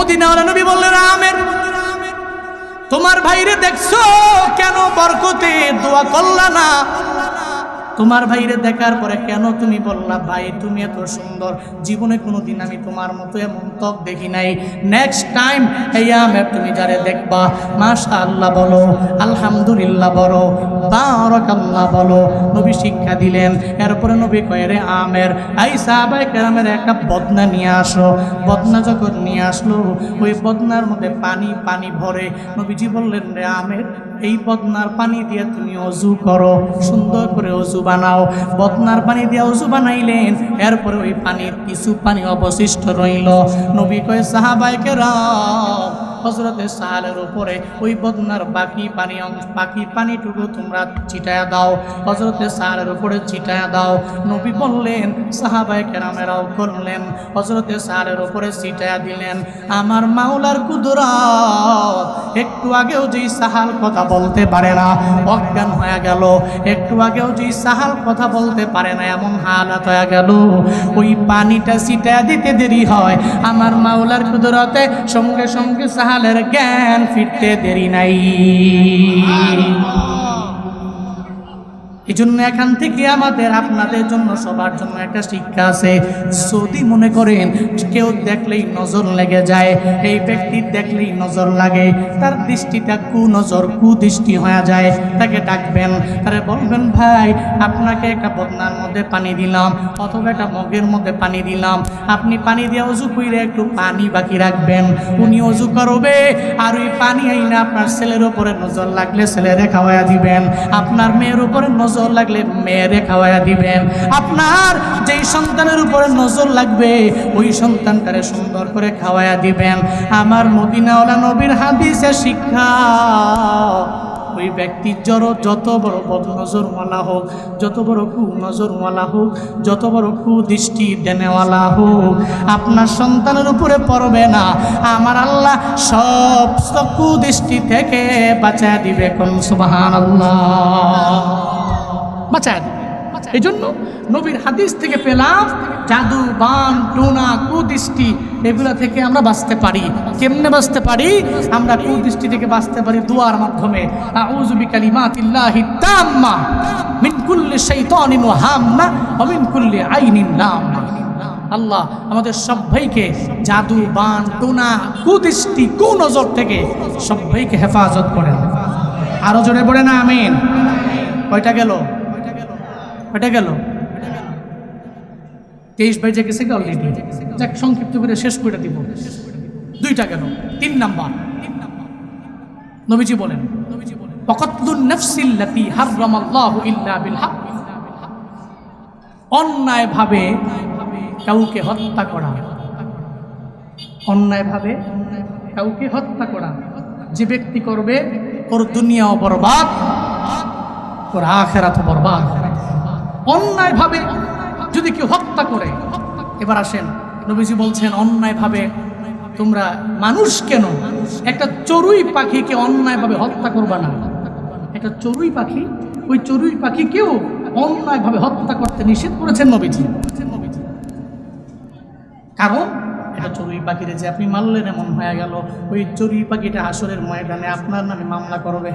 মদিনাওয়ালা নবী বললেন আমের তোমার ভাইরে দেখছ? কেন বরকতে দোয়া করলা না? তোমার ভাইরে দেখার পরে কেন তুমি বললা, ভাই, তুমি এত সুন্দর। জীবনে কোনোদিন আমি তোমার মতো এমন ত্বক দেখি নাই। নেক্সট টাইম এই আমের তুমি যারে দেখবা মাশা আল্লাহ বলো, আলহামদুলিল্লাহ বলো, বারাকাল্লাহ বলো। নবী শিক্ষা দিলেন। এরপরে নবী কয়ে, রে আমের আই সাহাবাই কেরামের একটা বদনা নিয়ে আসো। বদনা যখন নিয়ে আসলো, ওই বদনার মধ্যে পানি পানি ভরে নবীজি বললেন, রে আমের এই বদনার পানি দিয়ে তুমি অজু করো, সুন্দর করে অজু বানাও। বদনার পানি দিয়ে অজু বানাইলেন, এরপরে ওই পানির কিছু পানি অবশিষ্ট রইল। নবী কয় সাহাবাইকে রাম হজরতে সাহালের উপরে ওই বদনার বাকি পানি অংশ বাকি পানিটুকু তোমরা ছিটায়া দাও। হজরতে সাহালের উপরে ছিটায়া দাও। নবী বললেন সাহাবাই কেরামেরাও করলেন। হজরতে সাহালের উপরে ছিটায়া দিলেন। আমার মাওলার কুদরত, একটু আগেও যেই সাহাল কথা বলতে পারে না, অজ্ঞান হয়ে গেল। একটু আগেও যেই সাহাল কথা বলতে পারে না, এমন হালাত হয়ে গেল। ওই পানিটা ছিটায়া দিতে দেরি হয়। আমার মাওলার কুদরতে সঙ্গে সঙ্গে সাহালের জ্ঞান ফিরতে দেরি নাই। এই জন্য এখান থেকে আমাদের, আপনাদের জন্য, সবার জন্য একটা শিক্ষা আছে। যদি মনে করেন কেউ দেখলেই নজর লেগে যায়, এই ব্যক্তির দেখলেই নজর লাগে, তার দৃষ্টিটা কু নজর কুদৃষ্টি হয়ে যায়, তাকে ডাকবেন, তারে বলবেন, ভাই, আপনাকে একটা বদনার মধ্যে পানি দিলাম, অথবা একটা মগের মধ্যে পানি দিলাম। আপনি পানি দিয়ে অজু কইরে একটু পানি বাকি রাখবেন। উনি অজু করবে, আর ওই পানি আইনা আপনার ছেলের উপরে নজর লাগলে ছেলেরে খাওয়াইয়া দিবেন। আপনার মেয়ের উপরে নজর লাগলে মেয়েরে খাওয়াইয়া দিবেন। আপনার যেই সন্তানের উপরে নজর লাগবে, ওই সন্তানটারে সুন্দর করে খাওয়াইয়া দিবেন। আমার মদিনাওয়ালা নবীর হাদিসে শিক্ষা, ওই ব্যক্তির জড় যত বড় বদ নজরওয়ালা হোক, যত বড় কু নজরওয়ালা হোক, যত বড় কু দৃষ্টি দেনেওয়ালা হোক, আপনার সন্তানের উপরে পড়বে না। আমার আল্লাহ সব কু দৃষ্টি থেকে বাঁচায় দিবে। কোন সুবাহান আল্লাহ বাঁচায় দিবে এই জন্য নবীর হাদিস থেকে পেলাম, জাদু, বান টোনা কুদৃষ্টি, এগুলা থেকে আমরা বাঁচতে পারি। কেমনে বাঁচতে পারি? আমরা কুদৃষ্টি থেকে বাঁচতে পারি দুয়ার মাধ্যমে। তাম্মা হাম্মা আল্লাহ আমাদের সবাইকে জাদু, বান টোনা কুদৃষ্টি, কুনজর থেকে সবাইকে হেফাজত করেন। আরও জোরে পড়ে না আমিন। কয়টা গেল? কয়টা গেল। তেইশ বেজে গেছে অলরেডি যাক, সংক্ষিপ্ত করে শেষ করে দিব। দুইটা গেল, তিন নাম্বার। নবীজি বলেন ফকতলুন নাফসিল্লাতি হাররামাল্লাহু ইল্লা বিল হক। অন্যায়ভাবে কাউকে হত্যা করা। অন্যায়ভাবে কাউকে হত্যা করা। যে ব্যক্তি করবে, ওর দুনিয়াও বরবাদ, ওর আখেরাত বরবাদ। অন্যায়ভাবে যদি কেউ হত্যা করে, এবার আসেন, নবীজি বলছেন, অন্যায়ভাবে তোমরা মানুষ কেন? একটা চড়ুই পাখিকে অন্যায়ভাবে হত্যা করবা না। একটা চড়ুই পাখি, ওই চড়ুই পাখিকেও অন্যায়ভাবে হত্যা করতে নিষেধ করেছেন নবীজি। কারণ এটা চড়ুই পাখিরে যে আপনি মারলেন, এমন হয়ে গেল। ওই চড়ুই পাখিটা আসরের ময়দানে আপনার নামে মামলা করবে।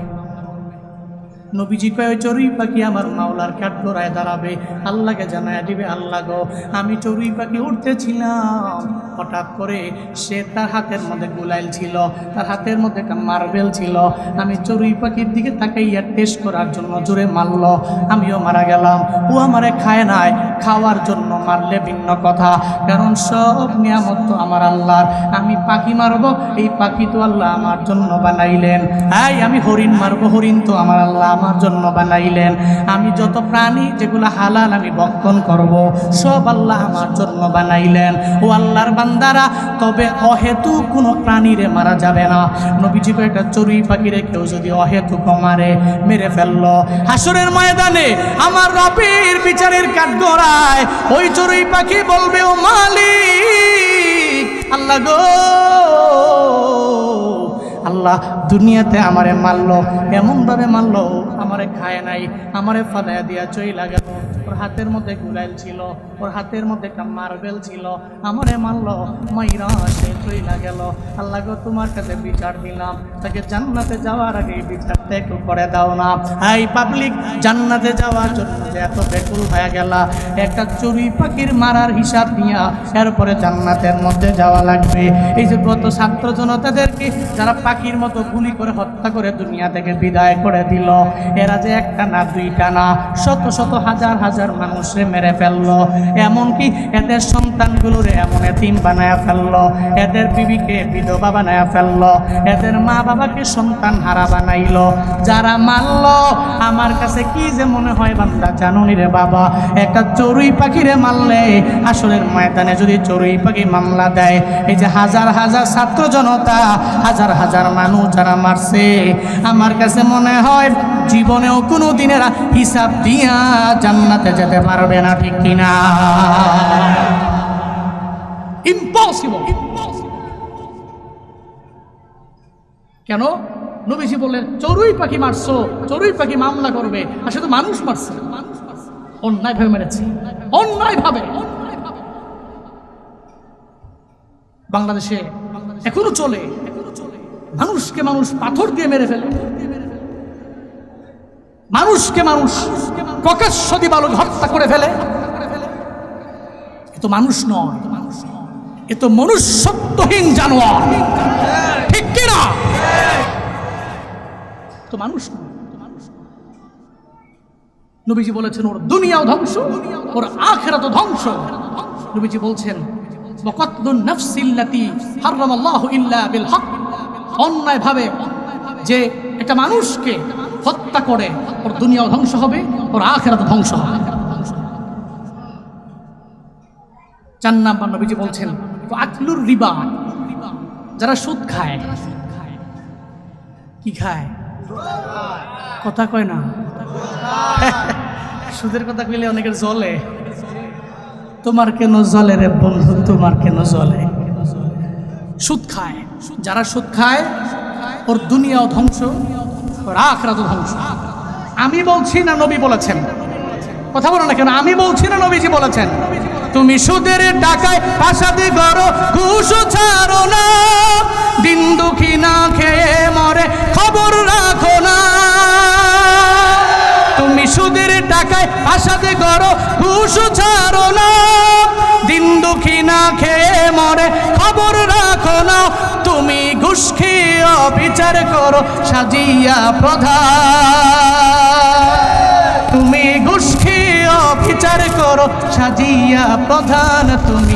নবীজি কয়, চড়ুই পাখি আমার মাওলার কাঠগড়ায় দাঁড়াবে। আল্লাহকে জানায় দিবে আল্লাহ গো। আমি চড়ুই পাখি উঠতেছিলাম হঠাৎ করে সে তার হাতের মধ্যে গুলাইল ছিল। তার হাতের মধ্যে একটা মার্বেল ছিল। আমি চড়ুই পাখির দিকে তাকাইয়া টেস্ট করার জন্য জোরে মারল। আমিও মারা গেলাম। ও আমারে খায় নাই। খাওয়ার জন্য মারলে ভিন্ন কথা। কারণ সব নিয়ামত তো আমার আল্লাহর। আমি পাখি মারবো, এই পাখি তো আল্লাহ আমার জন্য বানাইলেন। এই, আমি হরিণ মারবো। হরিণ তো আমার আল্লাহ আমার জন্য বানাইলেন। আমি যত প্রাণী যেগুলো হালাল আমি বক্ষণ করব, সব আল্লাহ আমার জন্য বানাইলেন। ও আল্লাহর বান্দারা, তবে অহেতু কোনো প্রাণীরে মারা যাবে না। নবীজি একটা চড়ুই পাখিরে কেউ যদি অহেতু কমারে মেরে ফেলল। হাসরের ময়দানে আমার রবির বিচারের কাঠ গড়ায়, ওই চড়ুই পাখি বলবে, ও মালিক, আল্লাহ গো, আল্লাহ দুনিয়াতে আমারে মারলো, এমনভাবে মারলো আমার খায় নাই, আমারে ফাদায়া দিয়া চইলা গেল। ওর হাতের মধ্যে গুলাইল ছিল, ওর হাতের মধ্যে একটা মার্বেল ছিল। আমারে মারল, মাইরা সে চইলা গেল। আল্লাহ গো, তোমার কাছে বিচার দিলাম। তাকে জান্নাতে যাওয়ার আগে এই বিচারটা একটু করে দাও না। হাই পাবলিক, জান্নাতে যাওয়ার জন্য যে এত বেকুল হয়ে গেল। একটা চড়ুই পাখির মারার হিসাব নিয়া এরপরে জান্নাতের মধ্যে যাওয়া লাগবে। এই যে গত ছাত্র জনতাদেরকে, যারা পাখির মতো গুলি করে হত্যা করে দুনিয়া থেকে বিদায় করে দিল। এরা যে একটা না, দুইটা না, শত শত হাজার হাজার মানুষে মেরে ফেলল। এমনকি এদের সন্তানগুলোরে এমন এতিম বানায় ফেলল। এদের বিবিকে বিধবা বানায় ফেলল। এদের মা বাবাকে সন্তান হারা বানাইলো। যারা মারলো, আমার কাছে কি যে মনে হয় বান্দা জানুনি রে বাবা। একটা চড়ুই পাখিরে মারলে, আসলের ময়দানে যদি চড়ুই পাখি মামলা দেয়, এই যে হাজার হাজার ছাত্র জনতা, হাজার হাজার মানুষ যারা মারছে, আমার কাছে মনে হয় জীবনেও কোনো দিনের হিসাব দিয়া জান্নাতে যেতে পারবে না, ঠিক কিনা? ইম্পসিবল কেন? নবীজি বললেন, চড়ুই পাখি মারছো, চড়ুই পাখি মামলা করবে সে তো মানুষ মারছে। অন্যায় ভাবে মেরেছে। অন্যায় ভাবে। বাংলাদেশে এখনও চলে, মানুষকে মানুষ পাথর দিয়ে মেরে ফেলে। মানুষকে মানুষ প্রকাশ্য বালক হত্যা করে ফেলে। এ তো মানুষ নয়, এ তো মনুষ্যত্বহীন জানোয়ার। ঠিক কিনা তো মানুষ নবীজি বলেছেন, ওর দুনিয়াও ধ্বংস, ওর আখেরা তো ধ্বংস। নবীজি বলছেন, ওয়াকাতলুন নাফসিল্লাতি হারামাল্লাহু ইল্লা বিল হক। অন্যায় ভাবে যে একটা মানুষকে হত্যা করে, ওর দুনিয়াও ধ্বংস হবে, ওর আখেরা তো ধ্বংস হবে। চার নাম্বার নবীজি বলছেন আকলুর রিবা, যারা সুদ খায়, কি খায়? কথা কয় না? সুদের কথা কইলে অনেকের জলে তোমার কেন জলে রে বন্ধু, তোমার কেন জলে সুদ খায়। যারা সুদ খায়, ওর দুনিয়াও ধ্বংস আমি বলছি না নবী বলেছেন? কথা বলো না কেন? আমি বলছি না নবীজি বলেছেন? তুমি সুদের টাকায় পাশাতে করো ঘুষ ছাড়ো না। দিন দুঃখী না খেয়ে মরে, খবর রাখো না। তুমি সুদের টাকায় পাশাতে করো ঘুষ ছাড়ো না। দিন দুঃখী না খেয়ে মরে, খবর খেয়ে বিচার করো সাজিয়া প্রধান। তুমি খেয়ে বিচার করো সাজিয়া প্রধান। তুমি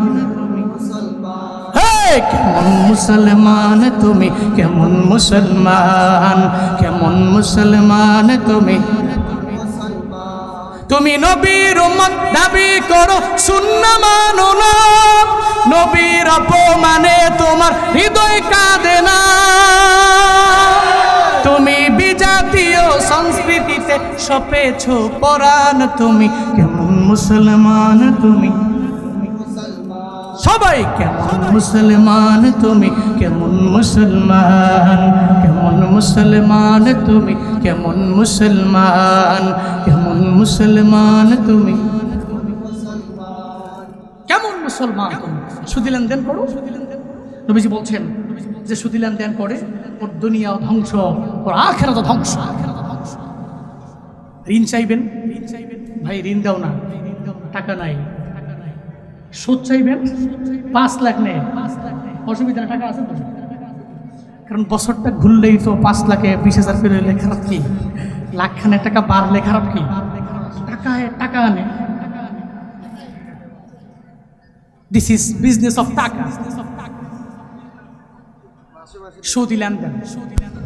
কেমন মুসলমান তুমি? কেমন মুসলমান? কেমন মুসলমান তুমি? তুমি নবীর উম্মত দাবি করো শূন্য মানো না। নবীর অপমানে তোমার হৃদয় কাঁদে না। তুমি বিজাতীয় সংস্কৃতিতে সপেছ পরাণ তুমি। কেমন মুসলমান তুমি? সবাই কেমন মুসলমান তুমি কেমন মুসলমান? কেমন মুসলমান তুমি কেমন মুসলমান? কেমন মুসলমান তুমি? কেমন মুসলমান সুদি লেনদেন করো। নবীজি বলছেন যে সুদি লেনদেন করে ওর দুনিয়াও ধ্বংস ওর আখেরা তো ধ্বংস। ঋণ চাইবেন? ভাই ঋণ দাও না। টাকা নাই। সুদ চাইবেন, পাঁচ লাখ নেই অসুবিধা টাকা আছে কারণ বছরটা ঘুরলেই তো পাঁচ লাখে বিশ হাজার হইলে খারাপ কি? লাখখানে টাকা বাড়লে খারাপ কি? টাকা টাকা আনে দিস ইজ বিজনেস অফ টাকা। সুদি লেনদেন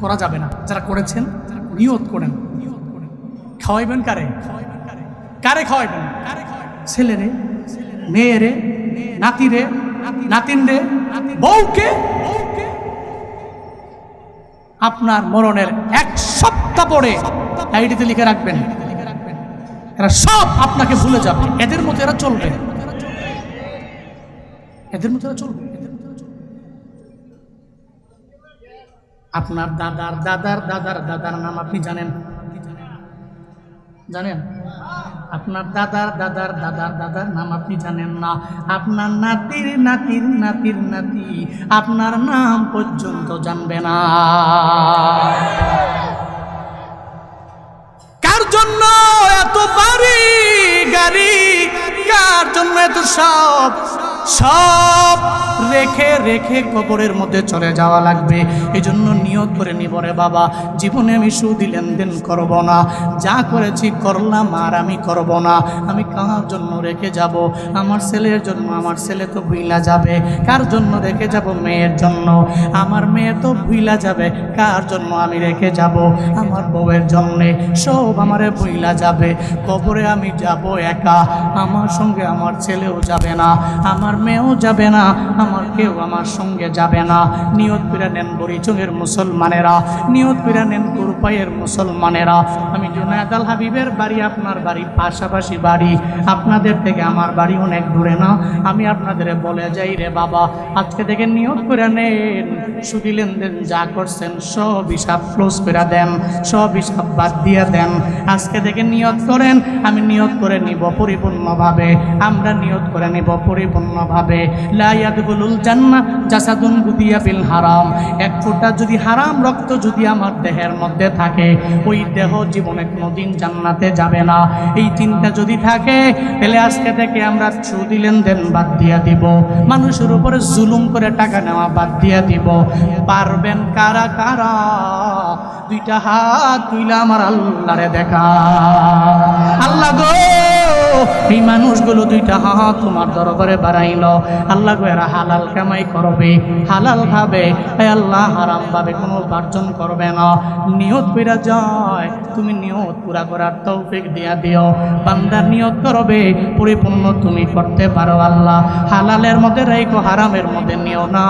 করা যাবে না। যারা করেছেন, নিয়ত করেন। খাওয়াইবেন কারে? কারে খাওয়াইবেন? ছেলেরে মেয়েরে, নাতিরে নাতিন রে বউকে আপনার মরণের এক সপ্তাহ পরে ডায়েরিতে লিখে রাখবেন। এরা সব আপনাকে ভুলে যাবে। এদের মতো এরা চলবে। এদের মতো এরা চলবে। আপনার দাদার দাদার দাদার দাদার নাম আপনি জানেন। জানেন? আপনার দাদার দাদার দাদার দাদার নাম আপনি জানেন না। আপনার নাতির নাতির নাতির, নাতি আপনার নাম পর্যন্ত জানবে না। কার জন্য এত বাড়ি গাড়ি? কার জন্য এত সব? সব রেখে রেখে কবরের মধ্যে চলে যাওয়া লাগবে। এই জন্য নিয়ত করে নিব রে বাবা। জীবনে আমি সুদি লেনদেন করব না। যা করেছি করলাম আর আমি করব না। আমি কার জন্য রেখে যাব? আমার ছেলের জন্য, আমার ছেলে তো ভুইলা যাবে। কার জন্য রেখে যাব? মেয়ের জন্য। আমার মেয়ে তো ভুইলা যাবে। কার জন্য আমি রেখে যাব? আমার বউয়ের জন্যে। সব আমারে ভুইলা যাবে। কবরে আমি যাব একা। আমার সঙ্গে আমার ছেলেও যাবে না। আমার মেয়েও যাবে না। আমার কেউ আমার সঙ্গে যাবে না। নিয়ত করে নেন বরিচঙের মুসলমানেরা। নিয়ত করে নেন কুরপাইয়ের মুসলমানেরা। আমি জুনায়দ আল হাবিবের বাড়ি, আপনার বাড়ি, পাশাপাশি বাড়ি। আপনাদের থেকে আমার বাড়ি অনেক দূরে না? আমি আপনাদের বলে যাই রে বাবা। আজকে থেকে নিয়ত করে নেন। সুদি লেনদেন যা করছেন, সব হিসাব ক্লোজ করে দেন। সব হিসাব বাদ দিয়ে দেন। আজকে থেকে নিয়ত করেন, আমি নিয়ত করে নিব পরিপূর্ণভাবে। আমরা নিয়ত করে নিব পরিপূর্ণভাবে। জান্না জাসাদুন গুদিয়া বিল হারাম। এক ফোঁটা যদি হারাম রক্ত যদি আমার দেহের মধ্যে থাকে, ওই দেহ জীবনে কোনোদিন জান্নাতে যাবে না। এই চিন্তা যদি থাকে, তাহলে আজকে থেকে আমরা সুদি লেনদেন বাদ দিয়া দিব। মানুষের উপরে জুলুম করে টাকা নেওয়া বাদ দিয়া দিব। পারবেন কারা কারা? দুইটা হাত তুইলা আমার আল্লাহরে দেখা। আল্লাহ গো! এই মানুষগুলো দুইটা হাত তোমার দরবারে বাড়াইল। আল্লাহ এরা হালাল কামাই করবে, হালাল খাবে। আল্লাহ হারাম ভাবে কোনো উপার্জন করবে না। নিয়ত কইরা যায়, তুমি নিয়ত পুরা করার তৌফিক দিয়া দিও। বান্দার নিয়ত করবে, পরিপূর্ণ তুমি করতে পারো আল্লাহ। হালালের মধ্যে রাইখো, হারামের মধ্যে নিও না।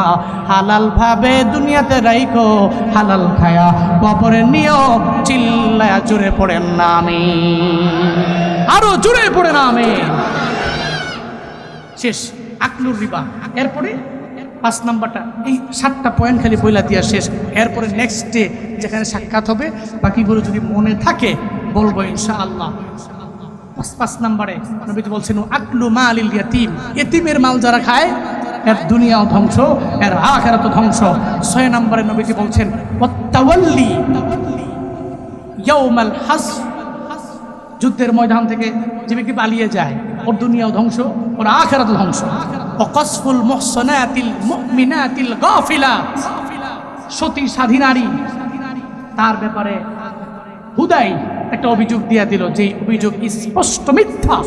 হালাল ভাবে দুনিয়াতে রাইখো, হালাল খায়া কবরে নিও, চিল্লায়া জুড়ে পড়েন না আমি আরও জুড়ে পড়ে না আমি শেষ আকলুর রিবা। এরপরে, পাঁচ নাম্বারটা, এই সাতটা পয়েন্ট খালি বইলা দিয়া শেষ। এরপরে নেক্সট ডে যেখানে সাক্ষাৎ হবে, বাকিগুলো যদি মনে থাকে, বলব ইনশাআল্লাহ। পাঁচ পাঁচ নাম্বারে নবীজি বলছেন আকলু মাল ইল ইয়াতিম। এতিমের মাল যারা খায়, এর দুনিয়াও ধ্বংস, এর আখেরাতও ধ্বংস। ছয় নম্বরে নবীজি বলছেন, ওয়াত্তাওয়াল্লি ইয়াউমাল হাস যুদ্ধের ময়দান থেকে যে ব্যক্তি পালিয়ে যায়। ওর দুনিয়াও ধ্বংস, ওর আখেরাত ধ্বংস। অকসফুল মোহসনাতিল মুমিনাতিল গাফিলা সতী স্বাধীনারী তার ব্যাপারে হুদাই একটা অভিযোগ দিয়া দিল যে অভিযোগ স্পষ্ট মিথ্যা।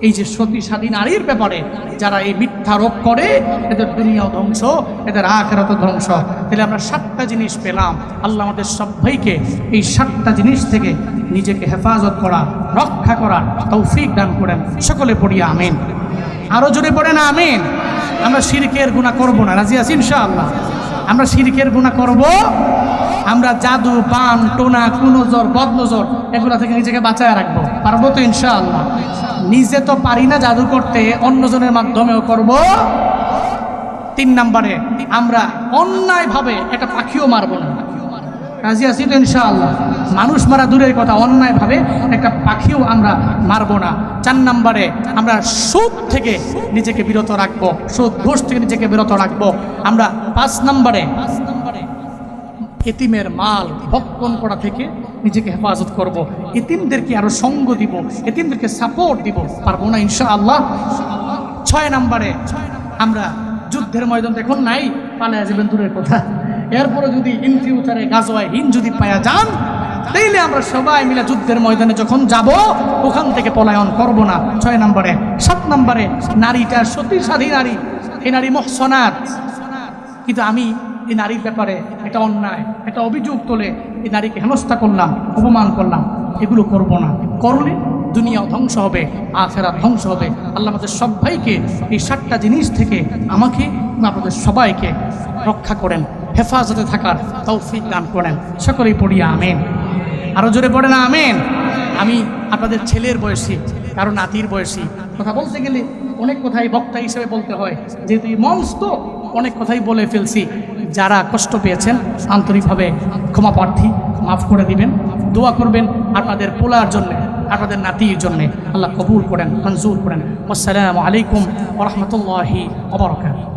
এই যে সতী স্বাধীন নারীর ব্যাপারে যারা এই মিথ্যা রোগ করে, এদের দুনিয়াও ধ্বংস, এদের আখেরাত ধ্বংস। তাহলে আমরা সাতটা জিনিস পেলাম। আল্লাহ আমাদের সবাইকে এই সাতটা জিনিস থেকে নিজেকে হেফাজত করা রক্ষা করা তৌফিক দান করেন। সকলে পড়ি আমিন। আরও জোরে পড়ে না আমিন। আমরা শিরকের গুণা করব না। রাজি আছি ইনশাআল্লাহ? আমরা শিরকের গুণা করব? আমরা জাদু, পান, টোনা, কুনজর, বদনজর, এগুলো থেকে নিজেকে বাঁচায় রাখব। পারব তো ইনশাআল্লাহ? নিজে তো পারি না জাদু করতে, অন্যজনের মাধ্যমেও করব। তিন নাম্বারে, আমরা অন্যায়ভাবে একটা পাখিও মারবো না। রাজি আছি তো ইনশাআল্লাহ? মানুষ মারা দূরের কথা, অন্যায়ভাবে একটা পাখিও আমরা মারবো না। চার নাম্বারে, আমরা সুদ থেকে নিজেকে বিরত রাখব। সুদ ঘুষ থেকে নিজেকে বিরত রাখব। আমরা পাঁচ নাম্বারে, এতিমের মাল ভক্ষণ করা থেকে নিজেকে হেফাজত করব। এতিমদেরকে আরও সঙ্গ দিব, এতিমদেরকে সাপোর্ট দিব। পারব না ইনশাআল্লাহ। ছয় নম্বরে আমরা যুদ্ধের ময়দান এখন নাই পালে যাবেন দূরের কথা। এরপরে যদি ইন ফিউচারে গাজওয়ায় হিন যদি পায়া যান, তাইলে আমরা সবাই মিলে যুদ্ধের ময়দানে যখন যাব, ওখান থেকে পলায়ন করব না। ছয় নম্বরে। সাত নম্বরে, নারীটা সতীসাধী নারী, এই নারী মহসনাত। কিন্তু আমি এই নারীর ব্যাপারে এটা অন্যায়, একটা অভিযোগ তোলে এই নারীকে হেনস্থা করলাম, অপমান করলাম, এগুলো করব না। করলে দুনিয়াও ধ্বংস হবে আখেরা ধ্বংস হবে। আল্লাহ আমাদের সবাইকে এই সাতটা জিনিস থেকে আমাকে আপনাদের সবাইকে রক্ষা করেন, হেফাজতে থাকার তৌফিক দান করেন। সকলেই পড়িয়া আমেন। আরও জোরে পড়ে না আমেন। আমি আপনাদের ছেলের বয়সী, কারও নাতির বয়সী। কথা বলতে গেলে অনেক কথাই বক্তা হিসেবে বলতে হয়, যেহেতু মঞ্চ তো অনেক কথাই বলে ফেলছি। যারা কষ্ট পেয়েছেন, আন্তরিকভাবে ক্ষমা প্রার্থী, মাফ করে দিবেন। দোয়া করবেন আপনাদের পোলার জন্য, আপনাদের নাতির জন্য। আল্লাহ কবুল করেন, মঞ্জুর করেন। আসসালামু আলাইকুম রহমতুল্লাহি ওবরাকাত